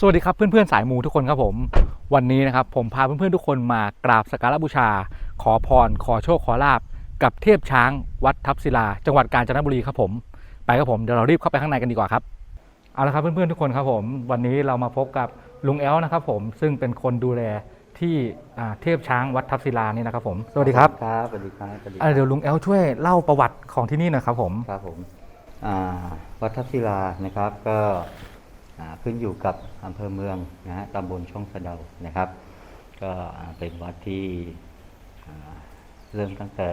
สวัสดีครับเพื่อนๆสายมูทุกคนครับผม วันนี้นะครับผมพาเพื่อนๆทุกคนมากราบสักการะบูชา ขอพร ขอโชค ขอลาบ กับเทพช้าง วัดทับศิลา จังหวัดกาญจนบุรีครับผม ไปครับผมเดี๋ยวเรารีบเข้าไปข้างในกันดีกว่าครับเอาละครับเพื่อนๆทุกคนครับผม วันนี้เรามาพบกับลุงแอลนะครับผมซึ่งเป็นคนดูแลที่อ่าเทพช้างวัดทับศิลานี่นะครับผมสวัสดีครับครับสวัสดีครับสวัสดีคอ่ารับเดี๋ยวลุงแอลช่วยเล่าประวัติของที่นี่หน่อยครับผม ครับผมอ่าวัดทับศิลานะครับก็อ่า ขึ้นอยู่กับอำเภอเมืองนะฮะตำบลช่องสะเดานะครับ ก็อ่าเป็นวัดที่อ่าเริ่มตั้งแต่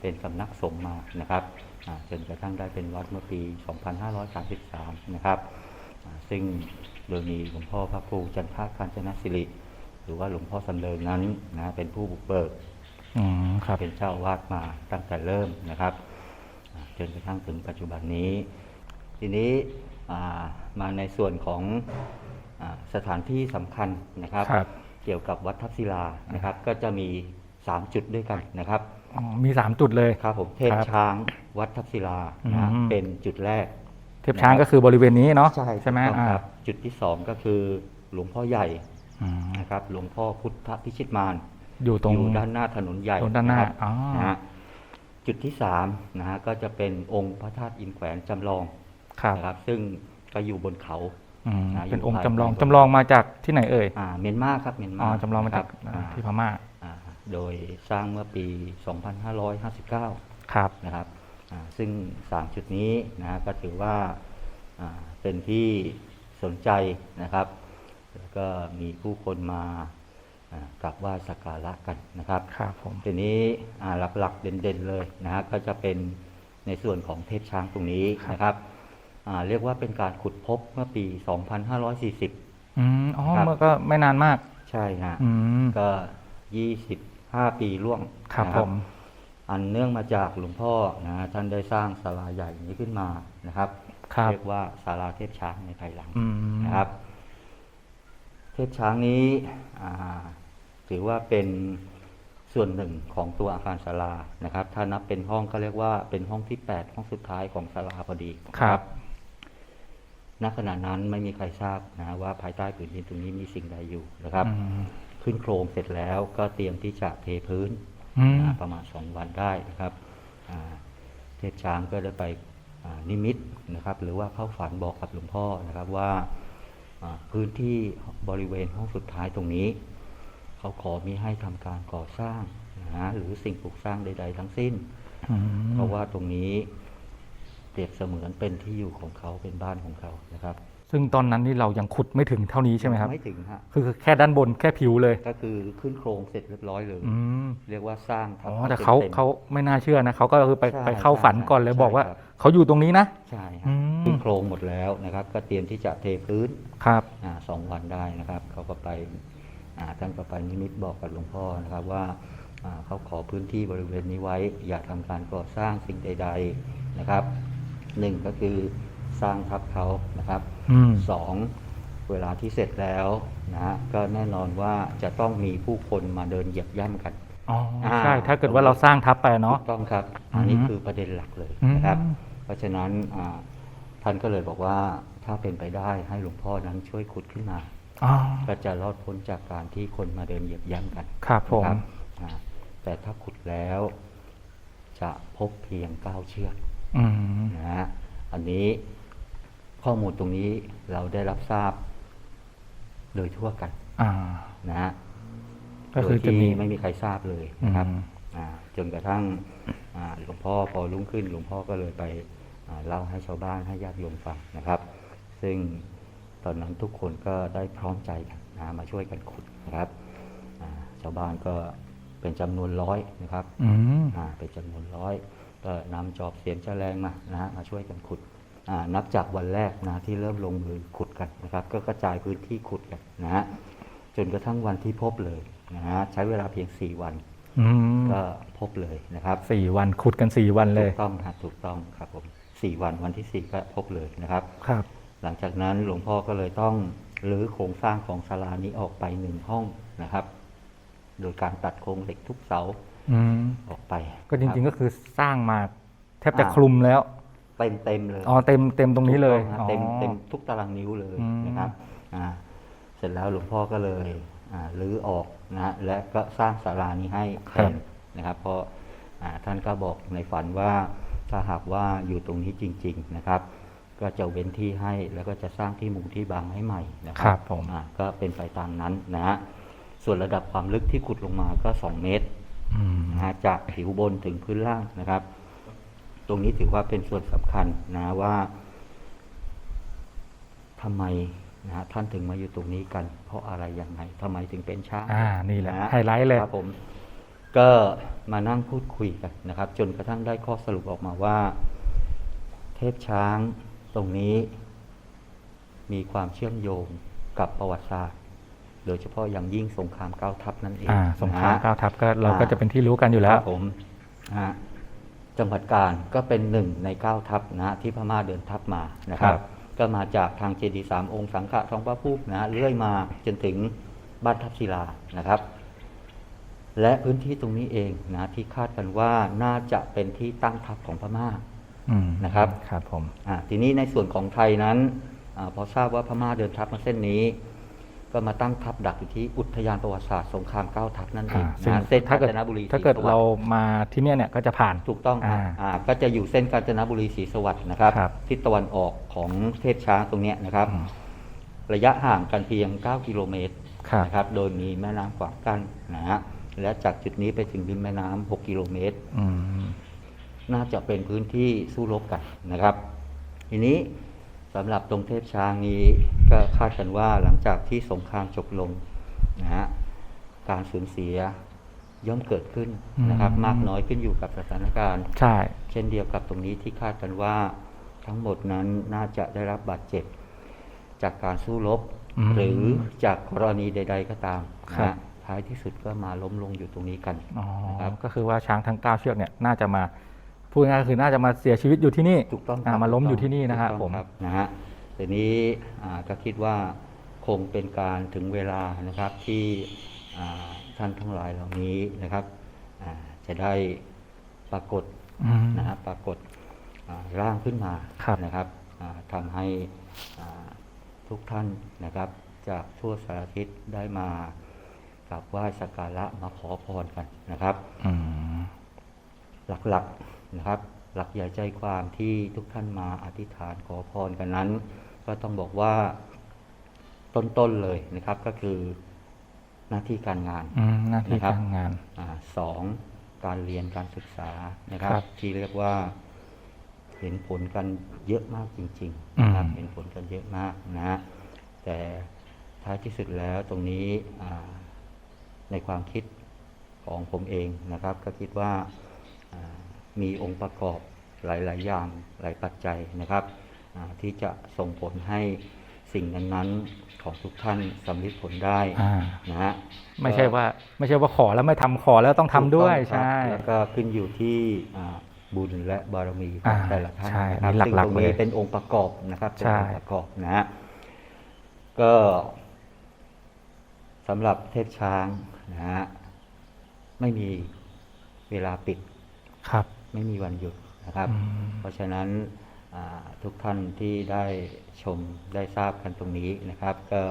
เป็นสำนักสงฆ์มานะครับอ่าจนกระทั่งได้เป็นวัดเมื่อปี 2533 นะครับอ่าซึ่งโดยมีหลวงพ่อพระครูจันทกาญจนสิริ หรือว่าหลวงพ่อสำเริงนั้นนะเป็นผู้บุกเบิกอืมครับเป็นเจ้าอาวาดมาตั้งแต่เริ่มนะครับอ่าจนกระทั่งถึงปัจจุบันนี้ ทีนี้อ่า มาในส่วนของอาสถานที่สำคัญนะครับครับเกี่ยวกับวัดทับศิลานะครับ ก็จะมี 3 จุดด้วยกันนะครับอ๋อมีสามจุดเลยครับผมเทพครับช้างวัดทับศิลานะฮะอืมเป็นจุดแรก เทพช้างก็คือบริเวณนี้เนาะใช่ไหมถูกต้องอ่าครับจุดที่ 2 ก็คือหลวงพ่อใหญ่อืมนะครับหลวงพ่อพุทธพิชิตมารอยู่ตรงอยู่ด้านหน้าถนนใหญ่ตรงด้านหน้าะครับอ๋อนะฮะจุดที่สามนะฮะก็จะเป็นองค์พระธาตุอินแขวนจำลองครับนะครับ ซึ่ง ก็อยู่บนเขาอืมอ่าเป็นอยู่องค์ภายจำลองในจำลองมาจากที่ไหนเอ่ยอ่าเมียนมาครับเมียนมาอ๋อจำลองมาจากครับอ่าอ่าที่พม่าอ่าโดยสร้างเมื่อปี 2559 ครับนะครับอ่าซึ่งสามจุดนี้นะฮะก็ถือว่าอ่าเป็นที่สนใจนะครับแล้วก็มีผู้คนมาอ่ากราบไหว้สักการะกันนะครับครับผมทีนี้อ่าหลักๆเด่นๆเลยนะฮะก็จะเป็นในส่วนของเทพช้างตรงนี้นะครับอ่า เรียกว่าเป็นการขุดพบเมื่อปี 2540อืมอ๋อครับเมื่อก็ไม่นานมาก ใช่ฮะอืมก็ 25 ปีล่วงครับนะผมอันเนื่องมาจากหลวงพ่อนะฮะท่านได้สร้างศาลาใหญ่นี้ขึ้นมานะครับครับเรียกว่าศาลาเทพช้างในภายหลังอืมนะครับ เทพช้างนี้อ่าถือว่าเป็นส่วนหนึ่งของตัวอาคารศาลานะครับ ถ้านับเป็นห้องก็เรียกว่าเป็นห้องที่ 8 ห้องสุดท้ายของศาลาพอดีครับ ณขณะนั้นไม่มีใครทราบนะว่าภายใต้ผืนดินตรงนี้มีสิ่งใดอยู่นะครับอืมขึ้นโครงเสร็จแล้วก็เตรียมที่จะเทพื้นอืมอ่าประมาณสองวันได้นะครับอ่าเทพช้างก็ได้ไปอ่านิมิตนะครับ หรือว่าเข้าฝันบอกกับหลวงพ่อนะครับว่าอ่าพื้นที่บริเวณห้องสุดท้ายตรงนี้ เขาขอมีให้ทำการก่อสร้างนะหรือสิ่งปลูกสร้างใด ๆ ทั้งสิ้นอืมเพราะว่าตรงนี้ เปรียบเสมือนเป็นที่อยู่ของเขาเป็นบ้านของเขานะครับซึ่งตอนนั้นนี่เรายังขุดไม่ถึงเท่านี้ใช่ไหมครับ ไม่ถึงฮะคือแค่ด้านบนแค่ผิวเลย ก็คือขึ้นโครงเสร็จเรียบร้อยเลยอืมเรียกว่าสร้างอ๋อทำแต่เขาต็มๆเขาไม่น่าเชื่อนะเขาก็คือไปใช่ไปเข้าฝันก่อนเลยใช่บอกว่าครับเขาอยู่ตรงนี้นะใช่อืฮะมขึ้นโครงหมดแล้วนะครับ ก็เตรียมที่จะเทพื้นครับอ่าสองวันได้นะครับเขาก็ไปอ่าท่านก็ไปนิมิตบอกกับหลวงพ่อนะครับว่าอ่าเขาขอพื้นที่บริเวณนี้ไว้ อย่าทำการก่อสร้างสิ่งใด ๆนะครับ หนึ่งก็คือสร้างทับเขานะครับอืมสองเวลาที่เสร็จแล้วนะฮะก็แน่นอนว่าจะต้องมีผู้คนมาเดินเหยียบย่ำกันอ๋ออ่าใช่ ถ้าเกิดว่าเราสร้างทับไปเนาะถูกต้องครับ อันนี้อือฮึคือประเด็นหลักเลยอืมนะครับ เพราะฉะนั้นอ่าท่านก็เลยบอกว่าถ้าเป็นไปได้ให้หลวงพ่อนั้นช่วยขุดขึ้นมาอ๋อก็จะรอดพ้นจากการที่คนมาเดินเหยียบย่ำกัน ครับผมนะอ่าแต่ถ้าขุดแล้ว จะพบเพียงเก้าเชือกอืม นะฮะอันนี้ข้อมูลตรงนี้เราได้รับทราบ โดยทั่วกันอ่านะฮะก็คือจะมีโดยที่ไม่มีใครทราบเลยนะครับอืมอ่าจนกระทั่งอ่าหลวงพ่อพอรุ่งขึ้นหลวงพ่อก็เลยไปอ่าเล่าให้ชาวบ้านให้ญาติโยมฟังนะครับ ซึ่งตอนนั้นทุกคนก็ได้พร้อมใจกันนะมาช่วยกันขุดนะครับอ่าชาวบ้านก็เป็นจำนวนร้อยนะครับอืมอ่าเป็นจำนวนร้อยก็ นำจอบเสียมแฉลงมานะฮะมาช่วยกันขุดอ่านับจากวันแรกนะที่เริ่มลงมือขุดกันนะครับก็กระจายพื้นที่ขุดกันนะฮะจนกระทั่งวันที่พบเลยนะฮะใช้เวลาเพียง 4 วันอืมก็พบเลยนะครับสี่วันขุดกันสี่วันเลถูยกต้องครับถูกต้องครับผมสี่วันวันที่สี่ก็พบเลยนะครับครับ หลังจากนั้นหลวงพ่อก็เลยต้องรื้อโครงสร้างของศาลานี้ออกไปหนึ่งห้องนะครับ โดยการตัดโครงเหล็กทุกเสา อืมออกไป ก็จริงๆคก็บคือสร้างมาแทบจะอ่าคลุมแล้ว เต็มเต็มๆเลยอ๋อเต็มเต็มตรงนี้เลยถูกต้องฮะเต็มอ๋อเต็มทุกตารางนิ้วเลยอืมนะครับอ่าเสร็จแล้วหลวงพ่อก็เลยอ่ารื้อออกนะฮะและก็สร้างศาลานี้ให้แทนนะครับ เพราะอ่าท่านก็บอกในฝันว่าถ้าหากว่าอยู่ตรงนี้จริง ๆนะครับ ก็จะเว้นที่ให้แล้วก็จะสร้างที่มุงที่บางให้ใหม่นะคครัรับผมอ่าก็เป็นไปตามนั้นนะฮะส่วนระดับความลึกที่ขุดลงมาก็ 2 เมตรอืม นะฮะจากผิวบนถึงพื้นล่างนะครับ ตรงนี้ถือว่าเป็นส่วนสำคัญนะว่าทำไมนะฮะท่านถึงมาอยู่ตรงนี้กัน เพราะอะไรยังไงทำไมถึงเป็นช้างอ่านี่แหละฮไฮไลท์เลยครับผมก็มานั่งพูดคุยกันนะครับ จนกระทั่งได้ข้อสรุปออกมาว่า เทพช้างตรงนี้ มีความเชื่อมโยงกับประวัติศาสตร์ โดยเฉพาะอย่างยิ่งสงครามเก้าทัพนั่นเองอ่าสงครามนะฮะเก้าทัพก็เราก็อ่าจะเป็นที่รู้กันอยู่แล้ควรับผมนะฮะจังหวัดการก็เป็นหนึ่งในเก้าทัพนะฮะที่พม่าเดินทัพมานะครับครับก็มาจากทางเจดีย์สามองค์สังฆะทองพระภูมินะฮะเรื่อยมาจนถึงบ้านทัพศิลานะครับ และพื้นที่ตรงนี้เองนะที่คาดกันว่าน่าจะเป็นที่ตั้งทัพของพม่าอืมนะครับครับผมอ่าทีนี้ในส่วนของไทยนั้นอาพอทราบว่าพม่าเดินทัพมาเส้นนี้ ก็มาตั้งทัพดักอยู่ที่อุทยานประวัติศาสตร์สงครามเก้าทัพนั่นเออ่างซึ่งนะเส้นกาถ้าญเกิดจนบุรีถ้าเกิดศสวัสดิ์เรามาที่เนี่ยเนี่ยก็จะผ่านถูกต้องครับอ่าอ่าก็จะอยู่เส้นกาญจนบุรีศรีสวัสดิ์นะครับครับทิศตะวันออกของเทพช้างตรงเนี้ยนะครับอืมระยะห่างกันเพียง 9 กิโลเมตรครับนะครับโดยมีแม่น้ำขวางกั้นนะฮะและจากจุดนี้ไปถึงริมแม่น้ำ6กิโลเมตรอืมน่าจะเป็นพื้นที่สู้รบกันนะครับ ทีนี้สำหรับตรงเทพช้างนี้ ก็คาดกันว่าหลังจากที่สงครามจบลงนะฮะการสูญเสียย่อมเกิดขึ้นนะครับอืมมากน้อยขึ้นอยู่กับสถานการณ์ใช่เช่นเดียวกับตรงนี้ที่คาดกันว่าทั้งหมดนั้นน่าจะได้รับบาดเจ็บ จากการสู้รบอืมหรือจากกรณีใด ๆ ก็ตามครันะบฮะท้ายที่สุดก็มาล้มลงอยู่ตรงนี้กันอ๋อนะครับก็คือว่าช้างทั้งเก้าเชือกเนี่ยน่าจะมาพูดง่ายๆก็คือน่าจะมาเสียชีวิตอยู่ที่นี่ถูกต้องคอ่ารับมาล้มถูกอต้ยู่ที่นี่นะครับถูกผต้องมนะฮะ ทีนี้อ่าก็คิดว่าคงเป็นการถึงเวลานะครับที่อ่าท่านทั้งหลายเหล่านี้นะครับอ่าจะได้ปรากฏอืมนะครับปรากฏอ่าร่างขึ้นมาครับนะครับอ่าทำให้อ่าทุกท่านนะครับ จากทั่วสารทิศได้มากราบไหว้สักการะมาขอพรกันนะครับอืมหลักๆนะครับ หลักใหญ่ใจความที่ทุกท่านมาอธิษฐานขอพรกันนั้น ก็ต้องบอกว่าต้นๆเลยนะครับ ก็คือหน้าที่การงานอืมหน้าที่นะครับการงานอาสองการเรียนการศึกษานะครับครับ ที่เรียกว่าเห็นผลกันเยอะมากจริงๆนะครับอืมเห็นผลกันเยอะมากนะฮะแต่ท้ายที่สุดแล้วตรงนี้อ่าในความคิดของผมเองนะครับ ก็คิดว่าอ่ามีองค์ประกอบหลาย ๆ อย่างหลายปัจจัยนะครับอ่า ที่จะส่งผลให้สิ่งนั้นๆของทุกท่านสำเร็จผลได้อ่านะฮะไม่ใช่ว่าไม่ใช่ว่าขอแล้วไม่ทำขอแล้วต้องทำด้วยถูกต้องครับใช่แล้วก็ขึ้นอยู่ที่อ่าบุญและบารมีของอ่าแต่ละท่านใช่นะครับนี่ซึ่งหลัตกรๆงนี้เลยเป็นองค์ประกอบนะครับเป็นใช่องค์ประกอบนะฮะก็สำหรับเทพช้างนะฮะไม่มีเวลาปิดครับ ไม่มีวันหยุดนะครับอืมเพราะฉะนั้นอ่า ทุกท่านที่ได้ชมได้ทราบกันตรงนี้นะครับ ก็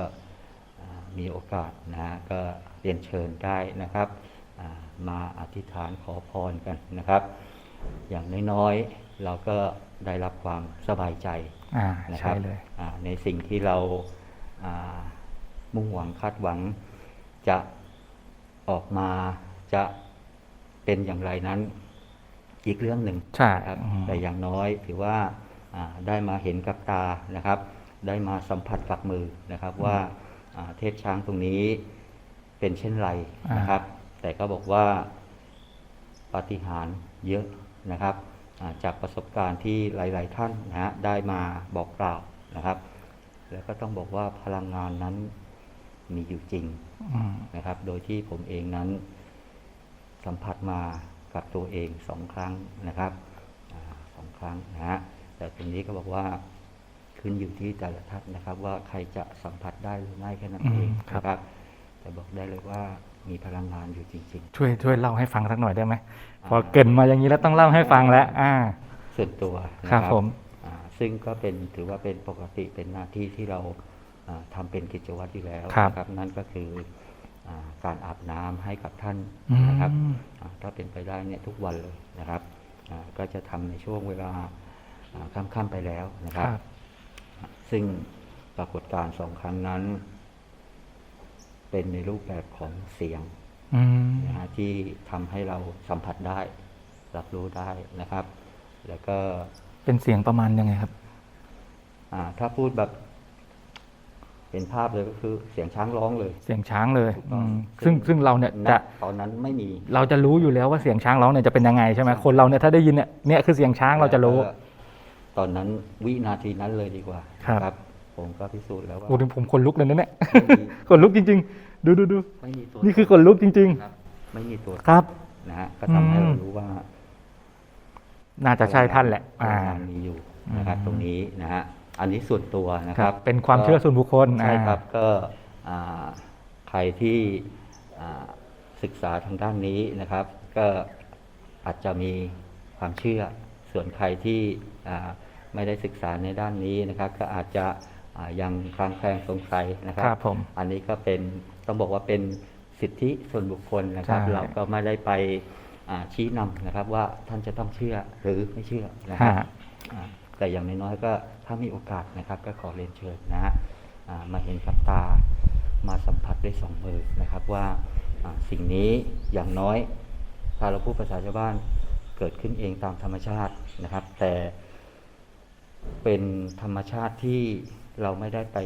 อ่ามีโอกาสนะฮะก็เรียนเชิญได้นะครับอ่ามาอธิษฐานขอพรกันนะครับ อย่างน้อยๆเราก็ได้รับความสบายใจอ่านะคใช่รับเลยอ่าในสิ่งที่เราอ่ามุ่งหวังคาดหวังจะออกมาจะเป็นอย่างไรนั้นอีกเรื่องหนึ่งใช่นะครับอืมแต่อย่างน้อยถือว่าอ่า ได้มาเห็นกับตานะครับ ได้มาสัมผัสกับมือนะครับว่าอ่าเทพช้างตรงนี้เป็นเช่นไรนะครับ แต่ก็บอกว่าปาฏิหาริย์เยอะนะครับอ่าจากประสบการณ์ที่หลาย ๆ ท่านนะฮะได้มาบอกกล่าวนะครับ แล้วก็ต้องบอกว่าพลังงานนั้นมีอยู่จริงอืมนะครับ โดยที่ผมเองนั้นสัมผัสมากับตัวเองสองครั้งนะครับอาสองครั้งนะฮะ แต่ตรงนี้ก็บอกว่าขึ้นอยู่ที่แต่ละท่านนะครับ ว่าใครจะสัมผัสได้หรือไม่แค่นั้นเองอืมครับนะครับ แต่บอกได้เลยว่ามีพลังงานอยู่จริงช่วยช่วยเล่าให้ฟังสักหน่อยได้ไหมพอเกรินมาอย่างนี้แล้วต้องเล่าให้ฟังแล้ว อ่าๆส่วนตัวนะครับผมอ่าซึ่งก็เป็นถือว่าเป็นปกติเป็นหน้าที่ที่เราอ่าทำเป็นกิจวัตรอยู่แล้วครับนะครับ นั่นก็คืออาการอาบน้ำให้กับท่านอืมนะครับอ่าถ้าเป็นไปได้เนี่ยทุกวันเลยนะครับอ่าก็จะทำในช่วงเวลา อ่าค่ำๆไปแล้วนะคครับรับ ซึ่งปรากฏการณ์สองครั้งนั้น เป็นในรูปแบบของเสียงอืมนะฮะที่ทำให้เราสัมผัสได้ รับรู้ได้นะครับ แล้วก็เป็นเสียงประมาณยังไงครับอ่าถ้าพูดแบบเป็นภาพเลยก็คือเสียงช้างร้องเลย เสียงช้างเลยถูกต้องอืมซึ่งซึ่งเราเนี่ยณจะตอนนั้นไม่มี เราจะรู้อยู่แล้วว่าเสียงช้างร้องเนี่ยจะเป็นยังไงใช่ไหมคนเราเนี่ยถ้าได้ยินเนี่ยเนี่ยคือเสียงช้างเราจะรู้แล้วก็ ตอนนั้นวินาทีนั้นเลยดีกว่าครับนะผมก็พิสูจน์แล้วว่าโอ้ดิผมขนลุกเลยนะเนี่ย ไม่มีขนลุกจริง ๆ ดูดูดูไม่มีตัวนี่คือขนลุกจริง ครับไม่มีตัวๆ ครับ นะฮะก็ทำให้อืมเรารู้ว่าน่าจะใช่ท่านแหละ อ่าอ่ามีอยู่นะครับ อืม ตรงนี้นะฮะอันนี้ส่วนตัวนะคครัรับ บ เป็นความเชื่อส่วนบุคคลใช่ครับอ่าก็อ่าใครที่อ่าศึกษาทางด้านนี้นะครับ ก็อาจจะมีความเชื่อ ส่วนใครที่อ่า ไม่ได้ศึกษาในด้านนี้นะครับ ก็อาจจะอ่ายังคลางแคลงสงสัยนะครัครับผมอันนี้ก็เป็นต้องบอกว่าเป็นสิทธิส่วนบุคคลนะครับใช่เราก็ไม่ได้ไปอ่าชี้นำนะครับว่าท่านจะต้องเชื่อหรือไม่เชื่อนะครับฮะอ่าแต่อย่างน้อยๆก็ถ้ามีโอกาสนะครับ ก็ขอเรียนเชิญนะฮะอ่ามาเห็นกับตามาสัมผัสด้วยสองมือนะครับว่าอ่าสิ่งนี้อย่างน้อยถ้าเราพูดภาษาชาวบ้านเกิดขึ้นเองตามธรรมชาตินะครับ แต่ เป็นธรรมชาติที่เราไม่ได้ไป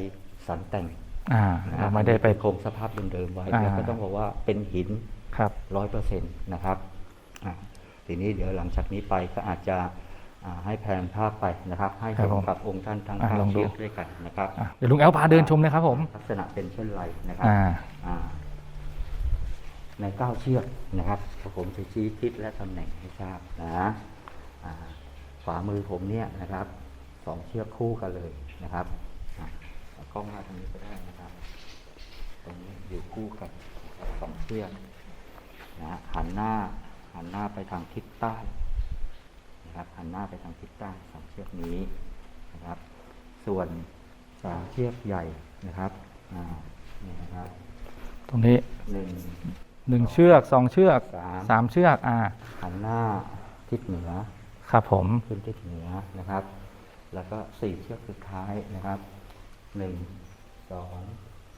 สรรแต่งอ่านะคเราบไม่ได้ไปคงสภาพเดิมๆไว้อ่าแล้วก็ต้องบอกว่าเป็นหินครับร้อยเปอร์เซ็นต์นะครับอ่าทีนี้เดี๋ยวหลังจากนี้ไปก็อาจจะอ่าให้แผนภาพไปนะครับ ให้ครับชผมมกับองค์ท่านทั้งอะเก้าลองดูเชือกด้วยกันนะครับอะเดี๋ยวลุงแอลพาเดินชมเลยครับผม ลักษณะเป็นเช่นไรนะครับอ่าอ่าในเก้าเชือกนะครับผมจะชี้ทิศและตำแหน่งให้ทราบนะอ่าขวามือผมเนี่ยนะครับ สองเชือกคู่กันเลยนะครับอะเอากล้องมาทางนี้ก็ได้นะครับ ตรงนี้อยู่คู่กันสองเชือกนะฮะหันหน้าหันหน้าไปทางทิศใต้นะครับหันหน้าไปทางทิศใต้สองเชือกนี้นะครับ ส่วนสองเชือกใหญ่นะครับอ่านี่นะครับตรงนี้หนึ่งหนึ่งเชือกสองเชือกสามสามเชือกอ่าหันหน้าทิศเหนือครับผมขึ้นทิศเหนือนะครับ แล้วก็สี่เชือกสุดท้ายนะครับหนึ่งสอง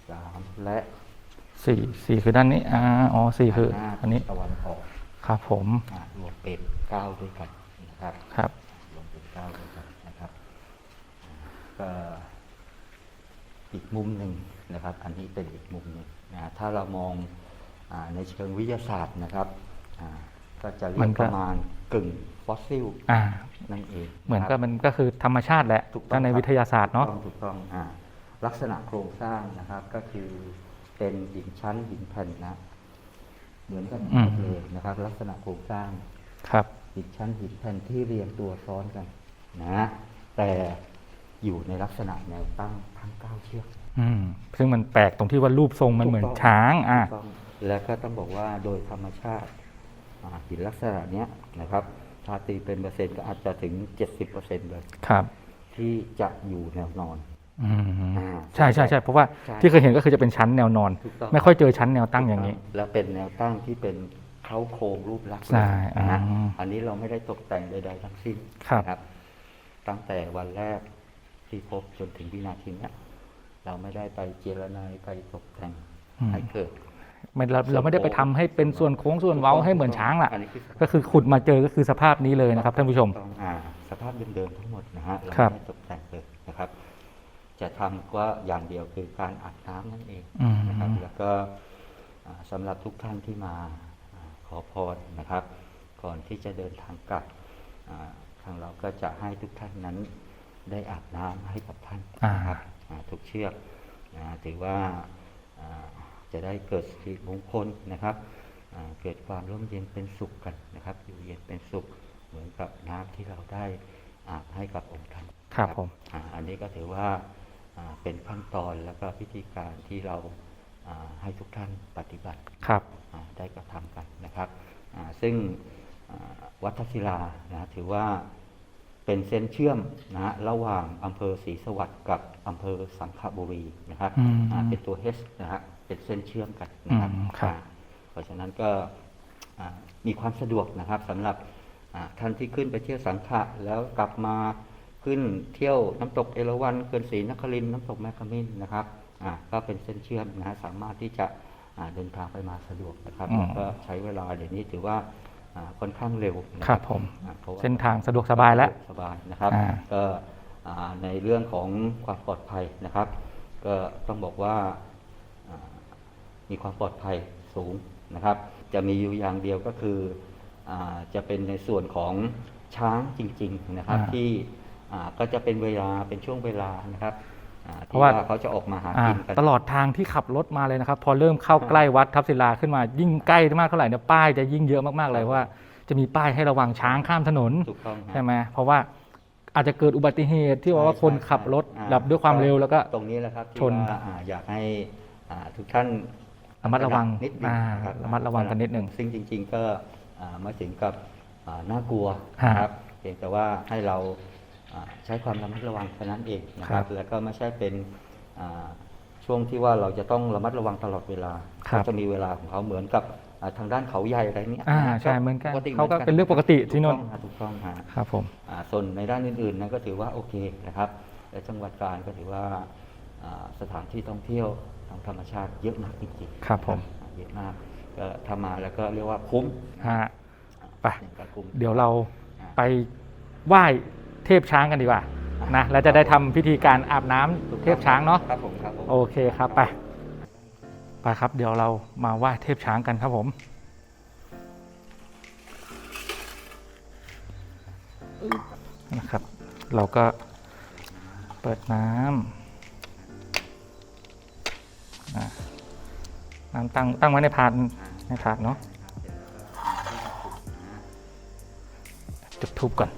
สามและสี่สี่คือด้านนี้อ่าอ๋อสี่คือหันหน้าอันนี้ตะวันออกครับผมอ่ารวมเป็นเก้าด้วยกันนะครับครับ รวมเป็นเก้าด้วยกันนะครับอ่าก็อีกมุมหนึ่งนะครับ อันนี้เป็นอีกมุมหนึ่งนะถ้าเรามองอาในเชิงวิทยาศาสตร์นะครับอ่า ก็จะเรียมักนก็ประมาณกึ่งฟอสซิลอ่านั่นเองเหมือนนะคกัรับบมันก็คือธรรมชาติแหละถูกต้องถ้าในครับวิทยาศาสตร์เนาะถูกต้องถูกต้องอ่าลักษณะโครงสร้างนะครับก็คือเป็นหินชั้นหินแผ่นนะ เหมือนกันอืมหมดเลยนะครับ ลักษณะโครงสร้างครับหินชั้นหินแผ่นที่เรียงตัวซ้อนกันนะแต่อยู่ในลักษณะแนวตั้งทั้งเก้าเชือกอืมซึ่งมันแปลกตรงที่ว่ารูปทรงมันเหมือนถูกต้องช้างอ่าถูกต้องแล้วก็ต้องบอกว่าโดยธรรมชาติอ่า หินลักษณะเนี้ยนะครับถ้าตีเป็นเปอร์เซ็นต์ก็อาจจะถึง 70%เลยครับ ที่จะอยู่แนวนอนอืมอ่าใช่ใช่ใช่เพราะว่าใช่ที่เคยเห็นก็คือจะเป็นชั้นแนวนอนถูกต้องไม่ค่อยเจอชั้นแนวตั้งอย่างนี้ และเป็นแนวตั้งที่เป็นเข้าโครงรูปลักษณ์ใช่เลยนะฮะอ่าอันนี้เราไม่ได้ตกแต่งใดๆทั้งสิ้นครับนะตั้งแต่วันแรกที่พบจนถึงวินาทีเนี้ยเราไม่ได้ไปเจรนายไปตกแต่งอืมให้เกิด ไม่เราเราไม่ได้ไปทำให้เป็นส่วนโค้งส่วนเว้าให้เหมือนช้างล่ะ อันนี้คือก็คือขุดมาเจอก็คือสภาพนี้เลยนะครับท่านผู้ชม ต้องอ่าสภาพเดิมๆทั้งหมดนะฮะเราครับ ไม่ได้ตกแต่งเลยนะครับ จะทำก็อย่างเดียวคือการอาบน้ำนั่นเอง อืม นะครับแล้วก็อ่าสำหรับทุกท่านที่มาอาขอพรนะครับ ก่อนที่จะเดินทางกลับอ่าทางเราก็จะให้ทุกท่านนั้นได้อาบน้ำให้กับท่านนะครับอ่าทุกเชือกนะถือว่าอ่า จะได้เกิดสิริมงคลนะครับอ่าเกิดความร่มเย็นเป็นสุขกันนะครับ อยู่เย็นเป็นสุขเหมือนกับน้ำที่เราได้อาบให้กับองค์ท่านครับผมอ่าอันนี้ก็ถือว่าอ่าเป็นขั้นตอนแล้วก็พิธีการที่เราอ่าให้ทุกท่านปฏิบัติครับอ่าได้กระทำกันนะครับอ่าซึ่งอ่าวัดทัศิลานะถือว่าเเป็นเส้นเชื่อมนะฮะระหว่างอำเภอศรีสวัสดิ์กับอำเภอสังขบุรีนะครับอืมอ่าเป็นตัว H นะฮะ เป็นเส้นเชื่อมกันนะครับอืมครับอ่าเพราะฉะนั้นก็อ่ามีความสะดวกนะครับสำหรับอ่าท่านที่ขึ้นไปเที่ยวสังขะแล้วกลับมาขึ้นเที่ยวน้ำตกเอราวัณเขื่อนศรีนครินทร์น้ำตกแม่ขมิ้นนะครับอ่าก็เป็นเส้นเชื่อมนะฮะสามารถที่จะอ่าเดินทางไปมาสะดวกนะครับอืมแล้วก็ใช้เวลาเดี๋ยวนี้ถือว่าอ่าค่อนข้างเร็วนะคครัรับบผมอ่าพระว่เส้นทางสะดวกสบายแล้วสบายนะครับอ่าก็อ่าในเรื่องของความปลอดภัยนะครับ ก็ต้องบอกว่าอ่า มีความปลอดภัยสูงนะครับ จะมีอยู่อย่างเดียวก็คืออาจะเป็นในส่วนของช้างจริง ๆนะครับอ่าที่อ่าก็จะเป็นเวลาเป็นช่วงเวลานะครับอ่าเพที่ราะว่าว่าเขาจะออกมาหาอ่ากินกันตลอดทางที่ขับรถมาเลยนะครับ พอเริ่มเข้าใกล้วัดทับศิลาขึ้นมายิ่งใกล้มากเท่าไหร่เนี่ยป้ายจะยิ่งเยอะมากๆเลยว่า จะมีป้ายให้ระวังช้างข้ามถนนถูกต้องฮะใช่ไหมเพราะว่าอาจจะเกิดอุบัติเหตุที่ว่าว่าคนขับรถอ่าแบบด้วยความเร็วแล้วก็ตรงนี้แหละครับที่ชนว่าอ่าอยากให้อ่าทุกท่าน ระมัดระวังนิดนึงอ่านะครับระมัดระวังกันนิดหนึ่งซึ่งจริง ๆ ก็อ่ามาถึงกับอ่าน่ากลัวฮะนะครับเพียงแต่ว่าให้เราอ่าใช้ความระมัดระวังเท่านั้นเองนะคครัรับบแล้วก็ไม่ใช่เป็นอ่าช่วงที่ว่าเราจะต้องระมัดระวังตลอดเวลาครับเขาจะมีเวลาของเขาเหมือนกับอ่าทางด้านเขาใหญ่อะไรเนี้ยอ่าะใช่เหมือนกันปติเขาก็เป็นเรื่องปกติที่นู่นถูกต้องฮะถูกต้องฮะครับผมอ่าส่วนในด้านอื่นๆนั้นก็ถือว่าโอเคนะครับและจังหวัดกาญก็ถือว่าอ่าสถานที่ท่องเที่ยว ทางธรรมชาติเยอะมากจริงๆครับผมอ่าเยอะมากก็ทำมาแล้วก็เรียกว่าคุ้มฮะไปอย่างก็คุ้มเดี๋ยวเราไปไหว้เทพช้างกันดีกว่านะแล้วจะได้ทำพิธีการอาบน้ำเทพช้างเนาะครับผมครับผมโอเคครับไปไปครับเดี๋ยวเรามาไหว้เทพช้างกันครับผมนะครับ เราก็เปิดน้ำอะ น้ำตั้งตั้งไว้ในพานในถาดเนาะจุดทูบก่อน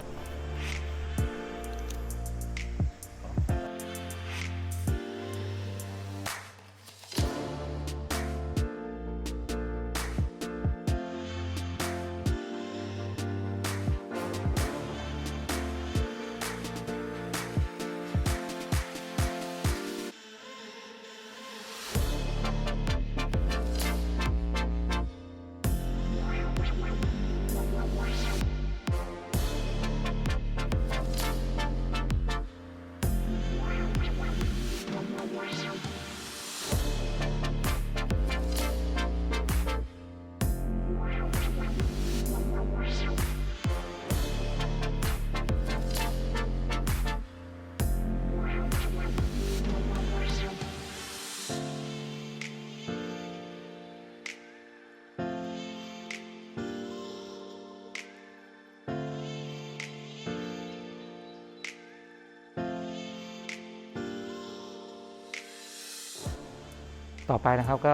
ต่อไปนะครับ ก็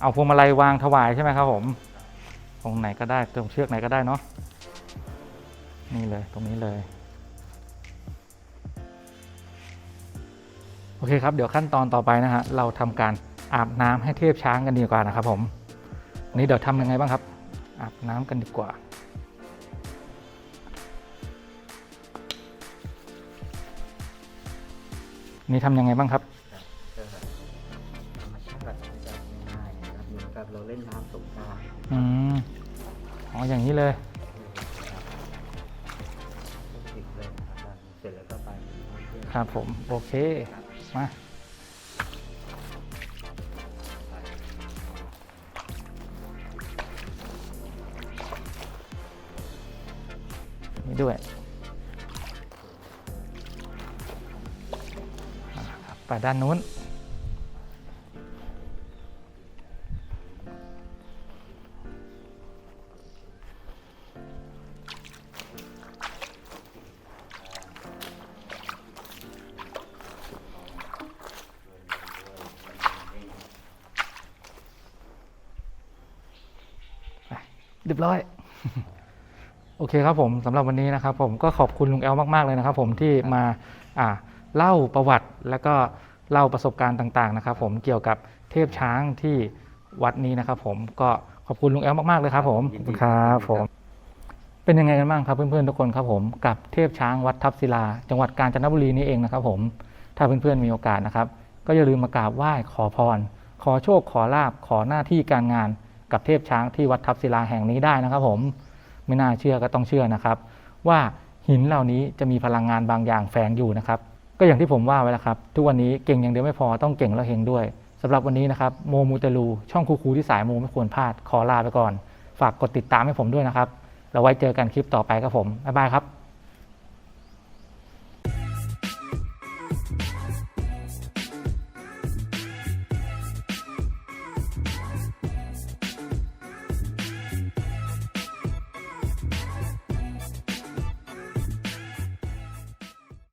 เอาพวงมาลัยวางถวายใช่ไหมครับผมตรงไหนก็ได้ตรงเชือกไหนก็ได้เนาะนี่เลยตรงนี้เลยโอเคครับเดี๋ยวขั้นตอนต่อไปนะฮะเราทำการอาบน้ำให้เทพช้างกันดีกว่านะครับผมนี้เดี๋ยวทำยังไงบ้างครับ อาบน้ำกันดีกว่านี่ทำยังไงบ้างครับ อืมอ๋ออย่างนี้เลย ติดเลยนะครับเสร็จแล้วก็ไปครับผม โอเค มา นี่ด้วยอ่าครับไปด้านนู้น เรียบร้อย โอเคครับผมสำหรับวันนี้นะครับ ผมก็ขอบคุณลุงแอลมากๆเลยนะครับ ผมที่มาอ่าเล่าประวัติแล้วก็เล่าประสบการณ์ต่าง ๆ นะครับ ผมเกี่ยวกับเทพช้างที่วัดนี้นะครับ ผมก็ขอบคุณลุงแอลมากๆเลยครับ ผมขอบคุณครับผม เป็นยังไงกันบ้างครับเพื่อนๆทุกคนครับผมกับเทพช้างวัดทับศิลา จังหวัดกาญจนบุรีนี่เองนะครับ ผมถ้าเพื่อนๆมีโอกาสนะครับ ก็อย่าลืมมากราบไหว้ขอพร ขอโชคขอลาบขอหน้าที่การงาน กับเทพช้างที่วัดทับศิลาแห่งนี้ได้นะครับ ผมไม่น่าเชื่อก็ต้องเชื่อนะครับ ว่าหินเหล่านี้จะมีพลังงานบางอย่างแฝงอยู่นะครับ ก็อย่างที่ผมว่าไว้แล้วครับ ทุกวันนี้เก่งอย่างเดียวไม่พอต้องเก่งแล้วเฮงด้วยสำหรับวันนี้นะครับโมมูเตลูช่องคูคูที่สายมูไม่ควรพลาดขอลาไปก่อน ฝากกดติดตามให้ผมด้วยนะครับแล้วไว้เจอกันคลิปต่อไปครับผมบ๊ายบายครับ